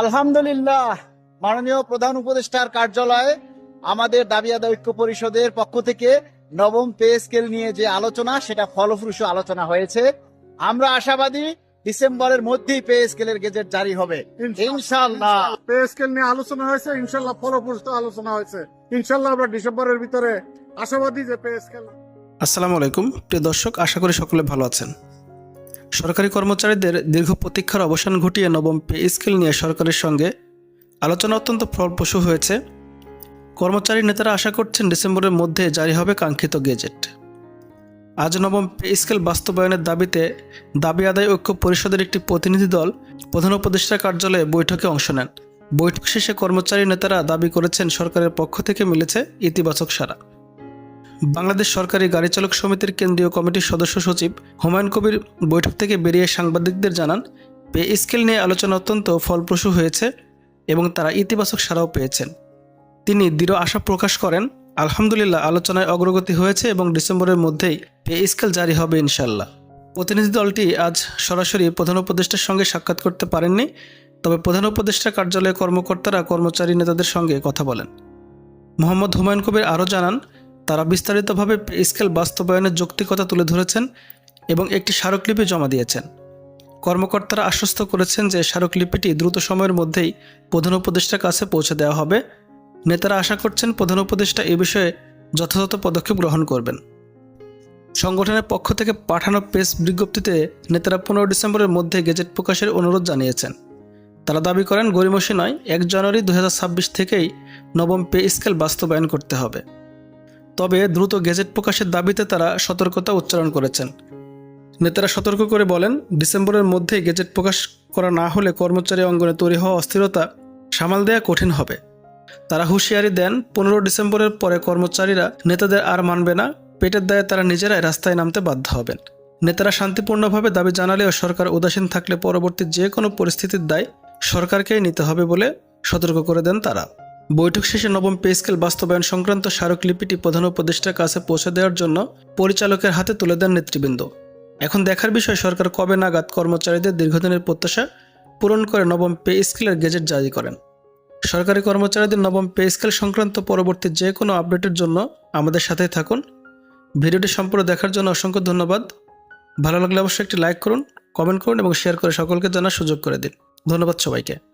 আলহামদুলিল্লাহ মাননীয় প্রধান উপদেষ্টার কার্যালয়ে আমাদের দাবি আদায় ঐক্য পরিষদের পক্ষ থেকে নবম পে স্কেল নিয়ে যে আলোচনা সেটা ফলপ্রসূ আলোচনা হয়েছে। আমরা আশাবাদী ডিসেম্বরের মধ্যেই পে স্কেলের গেজেট জারি হবে। ইনশাআল্লাহ। পে স্কেল নিয়ে আলোচনা হয়েছে ইনশাল্লাহ ফলপ্রসূ আলোচনা হয়েছে। ইনশাল্লাহ আমরা ডিসেম্বরের ভিতরে আশাবাদী যে পে স্কেল আসসালামু আলাইকুম। প্রিয় দর্শক আশা করি সকলে ভালো আছেন। সরকারি কর্মচারীদের দীর্ঘ প্রতীক্ষার অবসান ঘটিয়ে নবম পে স্কেল নিয়ে সরকারের সঙ্গে আলোচনা অত্যন্ত ফলপ্রসূ হয়েছে। কর্মচারী নেতারা আশা করছেন ডিসেম্বরের মধ্যে জারি হবে কাঙ্ক্ষিত গেজেট। আজ নবম পে স্কেল বাস্তবায়নের দাবিতে দাবি আদায় ঐক্য পরিষদের একটি প্রতিনিধি দল প্রধান উপদেষ্টা কার্যালয়ে বৈঠকে অংশ নেন। বৈঠক শেষে কর্মচারী নেতারা দাবি করেছেন সরকারের পক্ষ থেকে মিলেছে ইতিবাচক সাড়া। বাংলাদেশ সরকারি গাড়ি চালক সমিতির কেন্দ্রীয় কমিটির সদস্য সচিব হুমায়ুন কবির বৈঠক থেকে বেরিয়ে সাংবাদিকদের জানান, পে স্কেল নিয়ে আলোচনা অত্যন্ত ফলপ্রসূ হয়েছে এবং তারা ইতিবাচক সাড়াও পেয়েছেন। তিনি দৃঢ় আশা প্রকাশ করেন, আলহামদুলিল্লাহ আলোচনায় অগ্রগতি হয়েছে এবং ডিসেম্বরের মধ্যেই পে স্কেল জারি হবে ইনশাল্লাহ প্রতিনিধি দলটি আজ সরাসরি প্রধান উপদেষ্টার সঙ্গে সাক্ষাৎ করতে পারেননি, তবে প্রধান উপদেষ্টা কার্যালয়ের কর্মকর্তারা কর্মচারী নেতাদের সঙ্গে কথা বলেন। মোহাম্মদ হুমায়ুন কবির আরও জানান তারা বিস্তারিতভাবে স্কেল বাস্তবায়নের যৌক্তিকতা তুলে ধরেছেন এবং একটি স্মারকলিপি জমা দিয়েছেন। কর্মকর্তারা আশ্বস্ত করেছেন যে স্মারকলিপিটি দ্রুত সময়ের মধ্যেই প্রধান উপদেষ্টার কাছে পৌঁছে দেওয়া হবে। নেতারা আশা করছেন প্রধান উপদেষ্টা এ বিষয়ে যথাযথ পদক্ষেপ গ্রহণ করবেন। সংগঠনের পক্ষ থেকে পাঠানো প্রেস বিজ্ঞপ্তিতে নেতারা পনেরো ডিসেম্বরের মধ্যে গেজেট প্রকাশের অনুরোধ জানিয়েছেন। তারা দাবি করেন গরিমসি নয়, এক জানুয়ারি দু হাজার ছাব্বিশ থেকেই নবম পে স্কেল বাস্তবায়ন করতে হবে। তবে দ্রুত গেজেট প্রকাশের দাবিতে তারা সতর্কতা উচ্চারণ করেছেন। নেতারা সতর্ক করে বলেন, ডিসেম্বরের মধ্যেই গেজেট প্রকাশ করা না হলে কর্মচারী অঙ্গনে তৈরি হওয়া অস্থিরতা সামাল দেওয়া কঠিন হবে। তারা হুঁশিয়ারি দেন, পনেরো ডিসেম্বরের পরে কর্মচারীরা নেতাদের আর মানবে না, পেটের দায়ে তারা নিজেরাই রাস্তায় নামতে বাধ্য হবেন। নেতারা শান্তিপূর্ণভাবে দাবি জানালেও সরকার উদাসীন থাকলে পরবর্তী যে কোনো পরিস্থিতির দায় সরকারকেই নিতে হবে বলে সতর্ক করে দেন তারা। বৈঠক শেষে নবম পে স্কেল বাস্তবায়ন সংক্রান্ত স্মারকলিপিটি প্রধান উপদেষ্টার কাছে পৌঁছে দেওয়ার জন্য পরিচালকের হাতে তুলে দেন নেতৃবৃন্দ। এখন দেখার বিষয়, সরকার কবে নাগাদ কর্মচারীদের দীর্ঘদিনের প্রত্যাশা পূরণ করে নবম পে স্কেলের গেজেট জারি করেন? সরকারি কর্মচারীদের নবম পে স্কেল সংক্রান্ত পরবর্তী যে কোনো আপডেটের জন্য আমাদের সাথেই থাকুন। ভিডিওটি সম্পূর্ণ দেখার জন্য অসংখ্য ধন্যবাদ। ভালো লাগলে অবশ্যই একটি লাইক করুন, কমেন্ট করুন এবং শেয়ার করে সকলকে জানার সুযোগ করে দিন। ধন্যবাদ সবাইকে।